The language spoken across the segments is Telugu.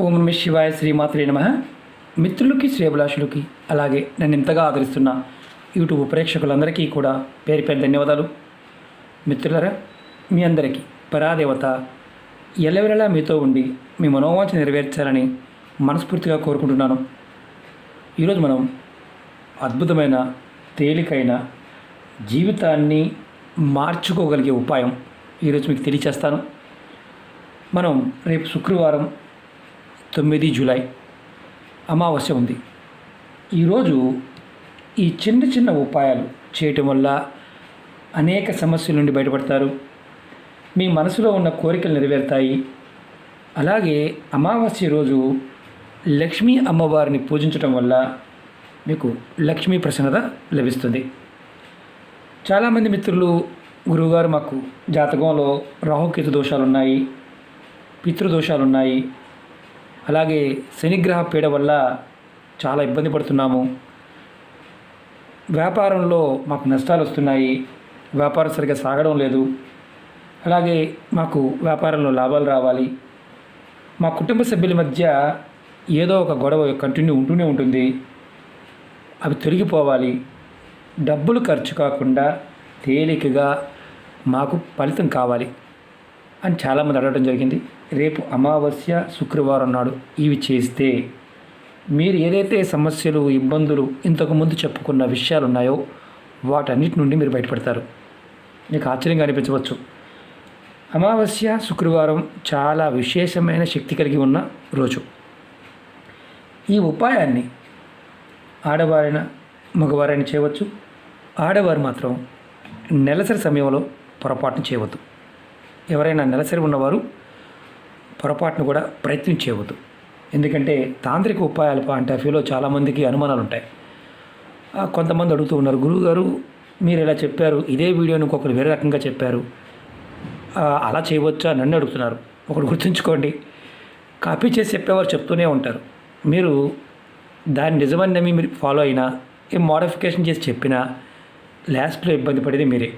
ఓం నమ శివాయ శ్రీమాత్రే నమ. మిత్రులకి శ్రేభిలాషులకి అలాగే నన్ను ఇంతగా ఆదరిస్తున్న యూట్యూబ్ ప్రేక్షకులందరికీ కూడా పేరు పేరు ధన్యవాదాలు. మిత్రులరా మీ అందరికీ పరాదేవత ఎలవెలలా మీతో ఉండి మీ మనోవాంఛ నెరవేర్చాలని మనస్ఫూర్తిగా కోరుకుంటున్నాను. ఈరోజు మనం అద్భుతమైన తేలికైన జీవితాన్ని మార్చుకోగలిగే ఉపాయం ఈరోజు మీకు తెలియచేస్తాను. మనం రేపు శుక్రవారం తొమ్మిది జూలై అమావాస్య ఉంది. ఈరోజు ఈ చిన్న చిన్న ఉపాయాలు చేయటం వల్ల అనేక సమస్యల నుండి బయటపడతారు. మీ మనసులో ఉన్న కోరికలు నెరవేరుతాయి. అలాగే అమావాస్య రోజు లక్ష్మీ అమ్మవారిని పూజించటం వల్ల మీకు లక్ష్మీ ప్రసన్నత లభిస్తుంది. చాలామంది మిత్రులు గురువుగారు మాకు జాతకంలో రాహుకేతు దోషాలు ఉన్నాయి పితృదోషాలు ఉన్నాయి అలాగే శనిగ్రహ పీడ వల్ల చాలా ఇబ్బంది పడుతున్నాము. వ్యాపారంలో మాకు నష్టాలు వస్తున్నాయి. వ్యాపారం సరిగ్గా సాగడం లేదు. అలాగే మాకు వ్యాపారంలో లాభాలు రావాలి. మా కుటుంబ సభ్యుల మధ్య ఏదో ఒక గొడవ కంటిన్యూ ఉంటూనే ఉంటుంది. అవి తొలగిపోవాలి. డబ్బులు ఖర్చు కాకుండా తేలికగా మాకు ఫలితం కావాలి. అని చాలామంది అడగడం జరిగింది. రేపు అమావాస్య శుక్రవారం నాడు ఇవి చేస్తే మీరు ఏదైతే సమస్యలు ఇబ్బందులు ఇంతకుముందు చెప్పుకున్న విషయాలు ఉన్నాయో వాటన్నిటి నుండి మీరు బయటపడతారు. మీకు ఆశ్చర్యంగా అనిపించవచ్చు. అమావాస్య శుక్రవారం చాలా విశేషమైన శక్తి కలిగి ఉన్న రోజు. ఈ ఉపాయాన్ని ఆడవారైన మగవారైన చేయవచ్చు. ఆడవారు మాత్రం నెలసరి సమయంలో పొరపాటును చేయవద్దు. ఎవరైనా నెలసరి ఉన్నవారు పొరపాటును కూడా ప్రయత్నం చేయవద్దు. ఎందుకంటే తాంత్రిక ఉపాయాలు అంటే ఫీలో చాలామందికి అనుమానాలు ఉంటాయి. కొంతమంది అడుగుతూ ఉన్నారు గురువుగారు మీరు ఇలా చెప్పారు ఇదే వీడియోని ఇంకొకరు వేరే రకంగా చెప్పారు. అలా చేయవచ్చా? నన్ను అడుగుతున్నారు. ఒకడు గుర్తుంచుకోండి కాపీ చేసి చెప్పేవారు చెప్తూనే ఉంటారు. మీరు దాన్ని నిజమని నమ్మి మీరు ఫాలో అయినా ఏం మోడిఫికేషన్ చేసి చెప్పినా లాస్ట్లో ఇబ్బంది పడేది మీరే.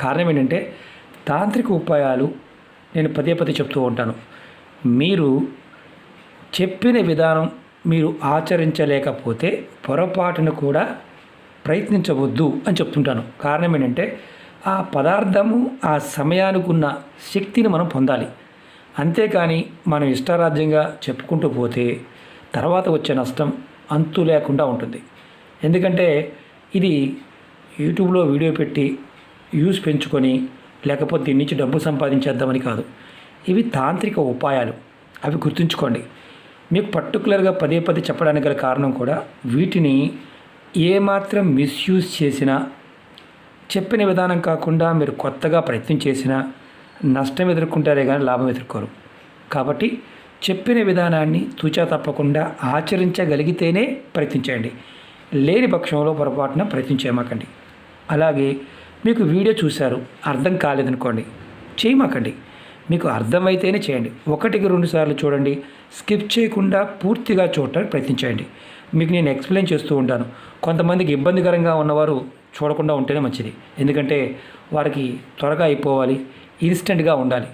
కారణం ఏంటంటే తాంత్రిక ఉపాయాలు నేను పదే పదే చెప్తూ ఉంటాను. మీరు చెప్పిన విధానం మీరు ఆచరించలేకపోతే పొరపాటును కూడా ప్రయత్నించవద్దు అని చెప్తుంటాను. కారణం ఏంటంటే ఆ పదార్థము ఆ సమయానికి ఉన్న శక్తిని మనం పొందాలి. అంతేకాని మనం ఇష్టారాజ్యంగా చెప్పుకుంటూ పోతే తర్వాత వచ్చే నష్టం అంతు లేకుండా ఉంటుంది. ఎందుకంటే ఇది యూట్యూబ్లో వీడియో పెట్టి వ్యూస్ పెంచుకొని లేకపోతే దీని నుంచి డబ్బు సంపాదించేద్దామని కాదు. ఇవి తాంత్రిక ఉపాయాలు. అవి గుర్తుంచుకోండి. మీకు పర్టికులర్గా పదే పదే చెప్పడానికి గల కారణం కూడా వీటిని ఏమాత్రం మిస్యూజ్ చేసినా చెప్పిన విధానం కాకుండా మీరు కొత్తగా ప్రయత్నం చేసినా నష్టం ఎదుర్కొంటారే కానీ లాభం ఎదుర్కోరు. కాబట్టి చెప్పిన విధానాన్ని తూచా తప్పకుండా ఆచరించగలిగితేనే ప్రయత్నించండి లేని పక్షంలో పొరపాటున ప్రయత్నించేయమాకండి. అలాగే మీకు వీడియో చూశారు అర్థం కాలేదనుకోండి చేయమాకండి. మీకు అర్థమైతేనే చేయండి. ఒకటికి రెండు సార్లు చూడండి స్కిప్ చేయకుండా పూర్తిగా చూడటానికి ప్రయత్నించండి. మీకు నేను ఎక్స్ప్లెయిన్ చేస్తూ ఉంటాను. కొంతమందికి ఇబ్బందికరంగా ఉన్నవారు చూడకుండా ఉంటేనే మంచిది. ఎందుకంటే వారికి త్వరగా అయిపోవాలి ఇన్స్టెంట్గా ఉండాలి.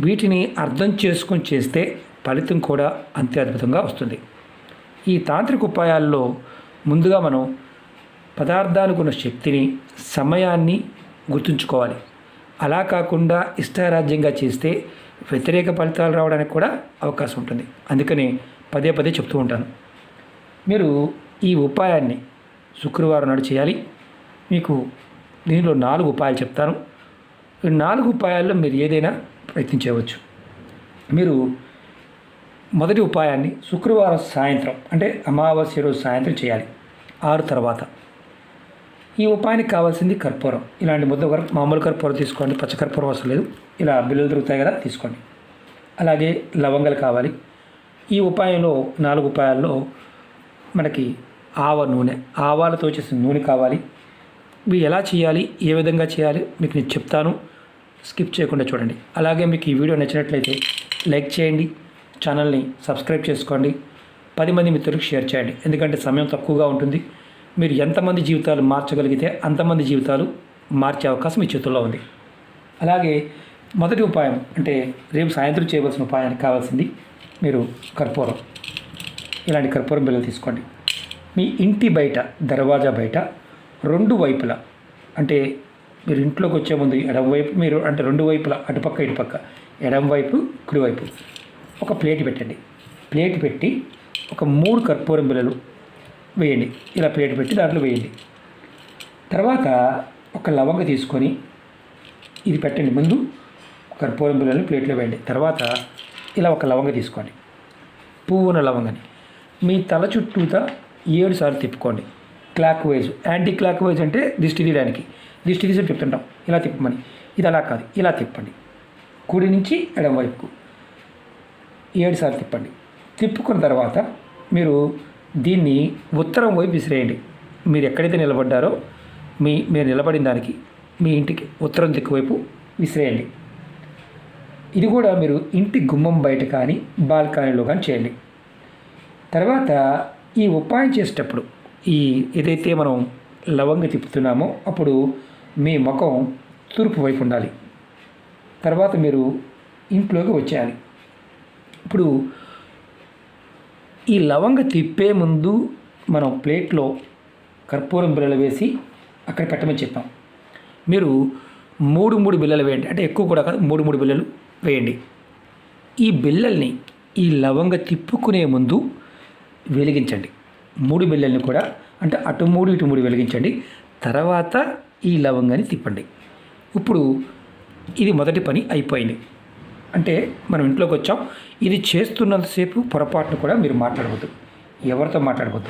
వీటిని అర్థం చేసుకొని చేస్తే ఫలితం కూడా అంతే అద్భుతంగా వస్తుంది. ఈ తాంత్రిక ఉపాయాల్లో ముందుగా మనం పదార్థానికి ఉన్న శక్తిని సమయాన్ని గుర్తుంచుకోవాలి. అలా కాకుండా ఇష్టారాజ్యంగా చేస్తే వ్యతిరేక ఫలితాలు రావడానికి కూడా అవకాశం ఉంటుంది. అందుకని పదే పదే చెప్తూ ఉంటాను. మీరు ఈ ఉపాయాన్ని శుక్రవారం నాడు చేయాలి. మీకు దీనిలో నాలుగు ఉపాయాలు చెప్తాను. ఈ నాలుగు ఉపాయాల్లో మీరు ఏదైనా ప్రయత్నించవచ్చు మీరు మొదటి ఉపాయాన్ని శుక్రవారం సాయంత్రం అంటే అమావాస్య రోజు సాయంత్రం చేయాలి. ఆరు తర్వాత. ఈ ఉపాయానికి కావాల్సింది కర్పూరం. ఇలాంటి ముద్ద మామూలు కర్పూరం తీసుకోండి పచ్చ కర్పూరం అవసరం లేదు. ఇలా బిల్లులు దొరుకుతాయి కదా తీసుకోండి. అలాగే లవంగాలు కావాలి. ఈ ఉపాయంలో నాలుగు ఉపాయాల్లో మనకి ఆవ నూనె ఆవాలతో చేసిన నూనె కావాలి. ఇవి ఎలా చేయాలి ఏ విధంగా చేయాలి మీకు నేను చెప్తాను. స్కిప్ చేయకుండా చూడండి. అలాగే మీకు ఈ వీడియో నచ్చినట్లయితే లైక్ చేయండి ఛానల్ని సబ్స్క్రైబ్ చేసుకోండి. పది మంది మిత్రులకు షేర్ చేయండి. ఎందుకంటే సమయం తక్కువగా ఉంటుంది. మీరు ఎంతమంది జీవితాలు మార్చగలిగితే అంతమంది జీవితాలు మార్చే అవకాశం మీ చేతుల్లో ఉంది. అలాగే మొదటి ఉపాయం అంటే రేపు సాయంత్రం చేయవలసిన ఉపాయానికి కావాల్సింది మీరు కర్పూరం. ఇలాంటి కర్పూరం బిళ్ళలు తీసుకోండి. మీ ఇంటి బయట దర్వాజా బయట రెండు వైపులా అంటే మీరు ఇంట్లోకి వచ్చే ముందు ఎడమ వైపు మీరు అంటే రెండు వైపులా అటుపక్క ఇటుపక్క ఎడమ వైపు కుడివైపు ఒక ప్లేట్ పెట్టండి. ప్లేట్ పెట్టి ఒక మూడు కర్పూరం బిళ్ళలు వేయండి. ఇలా ప్లేట్ పెట్టి దాంట్లో వేయండి. తర్వాత ఒక లవంగ తీసుకొని ఇది పెట్టండి. ముందు కర్పూరం బిళ్ళలు ప్లేట్లో వేయండి. తర్వాత ఇలా ఒక లవంగ తీసుకోండి. పువ్వు ఉన్న లవంగని. మీ తల చుట్టూతా ఏడు సార్లు తిప్పుకోండి. Clockwise anticlockwise అంటే దిష్టి తీయడానికి. దిష్టి తీసి తిప్పుతుంటాం. ఇలా తిప్పమని. ఇది అలా కాదు. ఇలా తిప్పండి. కుడి నుంచి ఎడం వైపుకు ఏడు సార్లు తిప్పండి. తిప్పుకున్న తర్వాత మీరు దీన్ని ఉత్తరం వైపు విసిరేయండి. మీరు ఎక్కడైతే నిలబడ్డారో మీ మీరు నిలబడిన దానికి మీ ఇంటికి ఉత్తరం దిక్కు వైపు విసిరేయండి. ఇది కూడా మీరు ఇంటి గుమ్మం బయట కానీ బాల్కనీలో కానీ చేయండి. తర్వాత ఈ ఉపాయం చేసేటప్పుడు ఈ ఏదైతే మనం లవంగ తిప్పుతున్నామో అప్పుడు మీ ముఖం తూర్పు వైపు ఉండాలి. తర్వాత మీరు ఇంట్లోకి వచ్చేయాలి. ఇప్పుడు ఈ లవంగ తిప్పే ముందు మనం ప్లేట్లో కర్పూరం బిళ్ళలు వేసి అక్కడ పెట్టమని చెప్పాం. మీరు మూడు మూడు బిళ్ళలు వేయండి. అంటే ఎక్కువ కూడా కాదు మూడు మూడు బిళ్ళలు వేయండి. ఈ బిళ్ళల్ని ఈ లవంగ తిప్పుకునే ముందు వెలిగించండి. మూడు బిళ్ళల్ని కూడా అంటే అటు మూడు ఇటు మూడు వెలిగించండి. తర్వాత ఈ లవంగాన్ని తిప్పండి. ఇప్పుడు ఇది మొదటి పని అయిపోయింది. అంటే మనం ఇంట్లోకి వచ్చాం. ఇది చేస్తున్నంతసేపు పొరపాటును కూడా మీరు మాట్లాడవద్దు. ఎవరితో మాట్లాడవద్దు.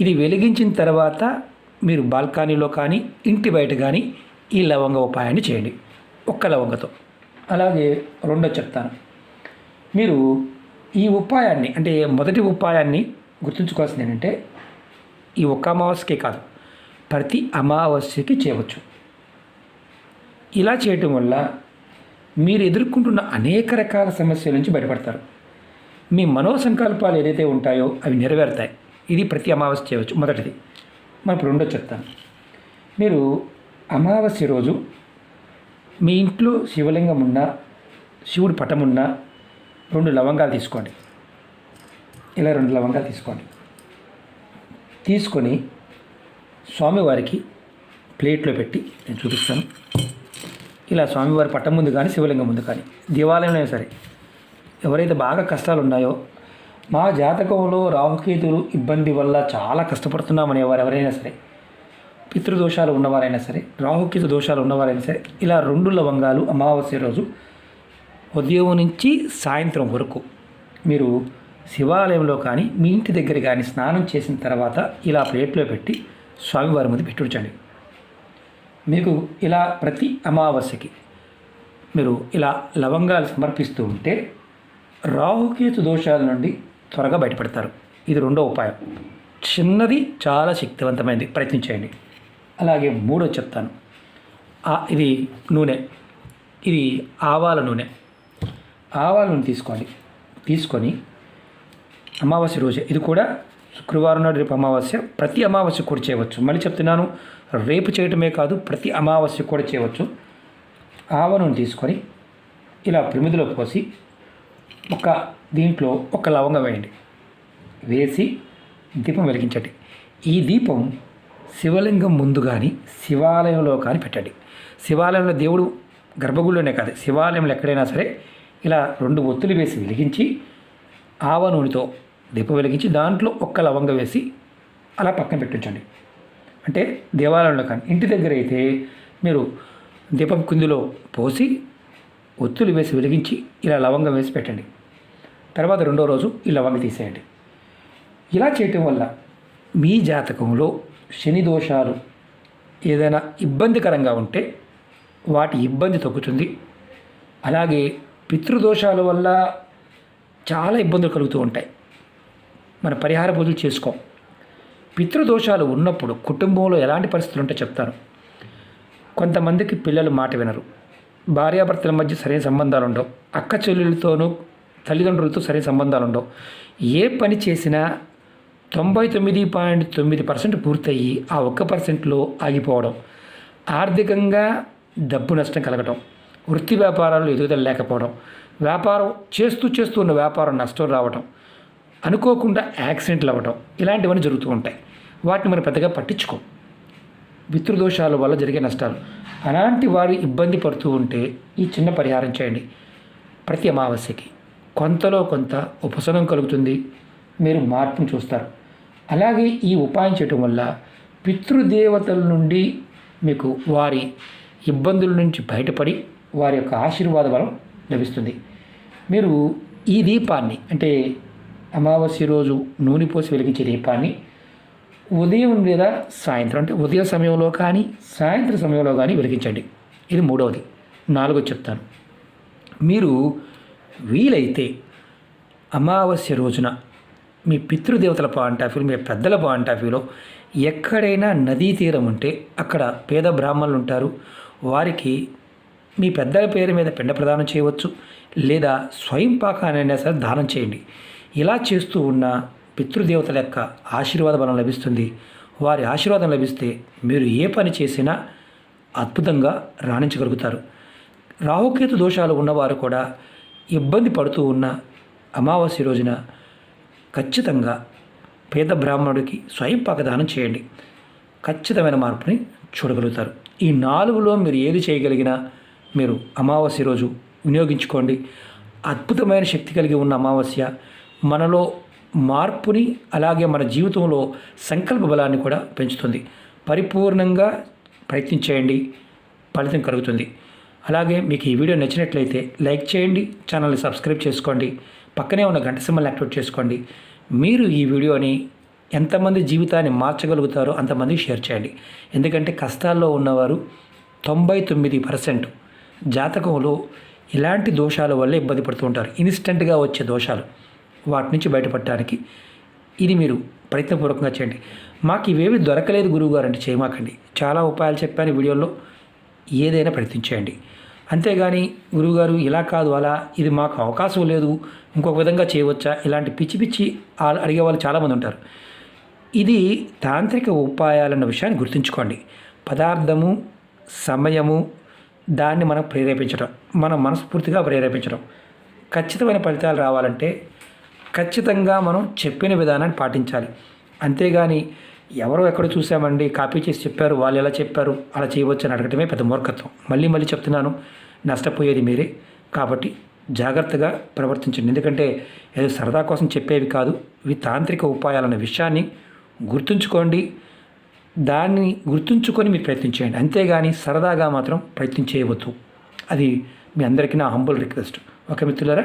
ఇది వెలిగించిన తర్వాత మీరు బాల్కనీలో కానీ ఇంటి బయట కానీ ఈ లవంగ ఉపాయాన్ని చేయండి. ఒక్క లవంగతో. అలాగే రెండో చెప్తాను. మీరు ఈ ఉపాయాన్ని అంటే మొదటి ఉపాయాన్ని గుర్తుంచుకోవాల్సింది ఏంటంటే ఈ ఒక్క అమావాస్యకే కాదు ప్రతి అమావాస్యకి చేయవచ్చు. ఇలా చేయటం వల్ల మీరు ఎదుర్కొంటున్న అనేక రకాల సమస్యల నుంచి బయటపడతారు. మీ మనోసంకల్పాలు ఏదైతే ఉంటాయో అవి నెరవేరుతాయి. ఇది ప్రతి అమావాస్య చేయవచ్చు. మొదటిది. మనం ఇప్పుడు రెండో చెప్తాను. మీరు అమావాస్య రోజు మీ ఇంట్లో శివలింగం ఉన్నా శివుడి పటం ఉన్నా రెండు లవంగాలు తీసుకోండి. ఇలా రెండు లవంగాలు తీసుకోండి. తీసుకొని స్వామివారికి ప్లేట్లో పెట్టి నేను చూపిస్తాను. ఇలా స్వామివారి పట్టం ముందు కానీ శివలింగం ముందు కానీ దేవాలయంలో అయినా సరే ఎవరైతే బాగా కష్టాలు ఉన్నాయో మా జాతకంలో రాహుకేతులు ఇబ్బంది వల్ల చాలా కష్టపడుతున్నామని ఎవరు ఎవరైనా సరే పితృదోషాలు ఉన్నవారైనా సరే రాహుకేతు దోషాలు ఉన్నవారైనా సరే ఇలా రెండు లవంగాలు అమావాస్య రోజు ఉదయం నుంచి సాయంత్రం వరకు మీరు శివాలయంలో కానీ మీ ఇంటి దగ్గర కానీ స్నానం చేసిన తర్వాత ఇలా ప్లేట్లో పెట్టి స్వామివారి ముందు పెట్టి ఉంచండి మీకు ఇలా ప్రతి అమావాస్యకి మీరు ఇలా లవంగాలు సమర్పిస్తూ ఉంటే రాహుకేతు దోషాల నుండి త్వరగా బయటపడతారు. ఇది రెండో ఉపాయం. చిన్నది చాలా శక్తివంతమైనది. ప్రయత్నించేయండి. అలాగే మూడో చెప్తాను. ఇది నూనె. ఇది ఆవాల నూనె. ఆవాల నూనె తీసుకోండి. తీసుకొని అమావాస్య రోజే. ఇది కూడా శుక్రవారం నాడు రేపు అమావాస్య. ప్రతి అమావాస్య కూడా చేయవచ్చు. మళ్ళీ చెప్తున్నాను రేపు చేయటమే కాదు ప్రతి అమావాస్య కూడా చేయవచ్చు. ఆవను తీసుకొని ఇలా ప్రమిదిలో పోసి ఒక దీంట్లో ఒక లవంగం వేయండి. వేసి దీపం వెలిగించండి. ఈ దీపం శివలింగం ముందు కానీ శివాలయంలో కానీ పెట్టండి. శివాలయంలో దేవుడు గర్భగుడిలోనే కాదు శివాలయంలో ఎక్కడైనా సరే ఇలా రెండు ఒత్తులు వేసి వెలిగించి ఆవ నూనెతో దీపం వెలిగించి దాంట్లో ఒక్క లవంగ వేసి అలా పక్కన పెట్టించండి. అంటే దేవాలయంలో కానీ ఇంటి దగ్గర అయితే మీరు దీపం కుందిలో పోసి ఒత్తులు వేసి వెలిగించి ఇలా లవంగం వేసి పెట్టండి. తర్వాత రెండో రోజు ఈ లవంగ తీసేయండి. ఇలా చేయటం వల్ల మీ జాతకంలో శని దోషాలు ఏదైనా ఇబ్బందికరంగా ఉంటే వాటి ఇబ్బంది తగ్గుతుంది. అలాగే పితృదోషాల వల్ల చాలా ఇబ్బందులు కలుగుతూ ఉంటాయి. మన పరిహార పూజలు చేసుకోం. పితృదోషాలు ఉన్నప్పుడు కుటుంబంలో ఎలాంటి పరిస్థితులు ఉంటే చెప్తాను కొంతమందికి పిల్లలు మాట వినరు. భార్యాభర్తల మధ్య సరైన సంబంధాలు ఉండవు. అక్క చెల్లెలతోనూ తల్లిదండ్రులతో సరైన సంబంధాలు ఉండవు. ఏ పని చేసినా తొంభై తొమ్మిది పాయింట్ తొమ్మిది పర్సెంట్ పూర్తయ్యి ఆ ఒక్క పర్సెంట్లో ఆగిపోవడం ఆర్థికంగా డబ్బు నష్టం కలగటం వృత్తి వ్యాపారాలు ఎదుగుదల లేకపోవడం వ్యాపారం చేస్తూ చేస్తూ ఉన్న వ్యాపారం నష్టం రావడం అనుకోకుండా యాక్సిడెంట్లు అవ్వటం ఇలాంటివన్నీ జరుగుతూ ఉంటాయి. వాటిని మనం పెద్దగా పట్టించుకోం. పితృదోషాల వల్ల జరిగే నష్టాలు. అలాంటి వారు ఇబ్బంది పడుతూ ఉంటే ఈ చిన్న పరిహారం చేయండి. ప్రతి అమావాస్యకి కొంతలో కొంత ఉపశమనం కలుగుతుంది. మీరు మార్పును చూస్తారు. అలాగే ఈ ఉపాయం చేయటం వల్ల పితృదేవతల నుండి మీకు వారి ఇబ్బందుల నుంచి బయటపడి వారి యొక్క ఆశీర్వాద బలం లభిస్తుంది. మీరు ఈ దీపాన్ని అంటే అమావాస్య రోజు నూనె పోసి వెలిగించే దీపాన్ని ఉదయం లేదా సాయంత్రం అంటే ఉదయ సమయంలో కానీ సాయంత్రం సమయంలో కానీ వెలిగించండి. ఇది మూడవది. నాలుగోది చెప్తాను. మీరు వీలైతే అమావాస్య రోజున మీ పితృదేవతల పాంటాఫీలు మీ పెద్దల పాంటాఫీలో ఎక్కడైనా నదీ తీరం ఉంటే అక్కడ పేద బ్రాహ్మణులు ఉంటారు. వారికి మీ పెద్దల పేరు మీద పిండ ప్రదానం చేయవచ్చు. లేదా స్వయం పాకానైనా సరే దానం చేయండి. ఇలా చేస్తూ ఉన్న పితృదేవతల యొక్క ఆశీర్వాద బలం లభిస్తుంది. వారి ఆశీర్వాదం లభిస్తే మీరు ఏ పని చేసినా అద్భుతంగా రాణించగలుగుతారు. రాహుకేతు దోషాలు ఉన్నవారు కూడా ఇబ్బంది పడుతూ ఉన్న అమావాస్య రోజున ఖచ్చితంగా పేద బ్రాహ్మణుడికి స్వయం పాకదానం చేయండి. ఖచ్చితమైన మార్పుని చూడగలుగుతారు. ఈ నాలుగులో మీరు ఏది చేయగలిగినా మీరు అమావాస్య రోజు వినియోగించుకోండి. అద్భుతమైన శక్తి కలిగి ఉన్న అమావాస్య మనలో మార్పుని అలాగే మన జీవితంలో సంకల్ప బలాన్ని కూడా పెంచుతుంది. పరిపూర్ణంగా ప్రయత్నించేయండి. ఫలితం కలుగుతుంది. అలాగే మీకు ఈ వీడియో నచ్చినట్లయితే లైక్ చేయండి ఛానల్ని సబ్స్క్రైబ్ చేసుకోండి పక్కనే ఉన్న గంట సింబల్ని యాక్టివేట్ చేసుకోండి. మీరు ఈ వీడియోని ఎంతమంది జీవితాన్ని మార్చగలుగుతారో అంతమంది షేర్ చేయండి. ఎందుకంటే కష్టాల్లో ఉన్నవారు తొంభై తొమ్మిది పర్సెంట్ జాతకంలో ఇలాంటి దోషాల వల్ల ఇబ్బంది పడుతూ ఉంటారు. ఇన్స్టెంట్గా వచ్చే దోషాలు. వాటి నుంచి బయటపడటానికి. ఇది మీరు ప్రయత్నపూర్వకంగా చేయండి. మాకు ఇవేవి దొరకలేదు గురువుగారు అంటే చేయమాకండి. చాలా ఉపాయాలు చెప్పాను ఈ వీడియోలో. ఏదైనా ప్రయత్నించేయండి. అంతేగాని గురువుగారు ఇలా కాదు అలా ఇది మాకు అవకాశం లేదు. ఇంకొక విధంగా చేయవచ్చా? ఇలాంటి పిచ్చి పిచ్చి అడిగే వాళ్ళు చాలామంది ఉంటారు. ఇది తాంత్రిక ఉపాయాలన్న విషయాన్ని గుర్తుంచుకోండి. పదార్థము సమయము దాన్ని మనం ప్రేరేపించడం మనం మనస్ఫూర్తిగా ప్రేరేపించడం ఖచ్చితమైన ఫలితాలు రావాలంటే ఖచ్చితంగా మనం చెప్పిన విధానాన్ని పాటించాలి. అంతేగాని ఎవరో ఎక్కడ చూసామండి కాపీ చేసి చెప్పారు వాళ్ళు ఎలా చెప్పారు అలా చేయవచ్చు అని అడగటమే పెద్ద మూర్ఖత్వం. మళ్ళీ మళ్ళీ చెప్తున్నాను నష్టపోయేది మీరే. కాబట్టి జాగ్రత్తగా ప్రవర్తించండి. ఎందుకంటే ఏదో సరదా కోసం చెప్పేవి కాదు ఇవి తాంత్రిక ఉపాయాలన్న విషయాన్ని గుర్తుంచుకోండి. దాన్ని గుర్తుంచుకొని మీరు ప్రయత్నించేయండి. అంతేగాని సరదాగా మాత్రం ప్రయత్నం చేయవద్దు. అది మీ అందరికీ నా హంబుల్ రిక్వెస్ట్. ఓకే మిత్రులారా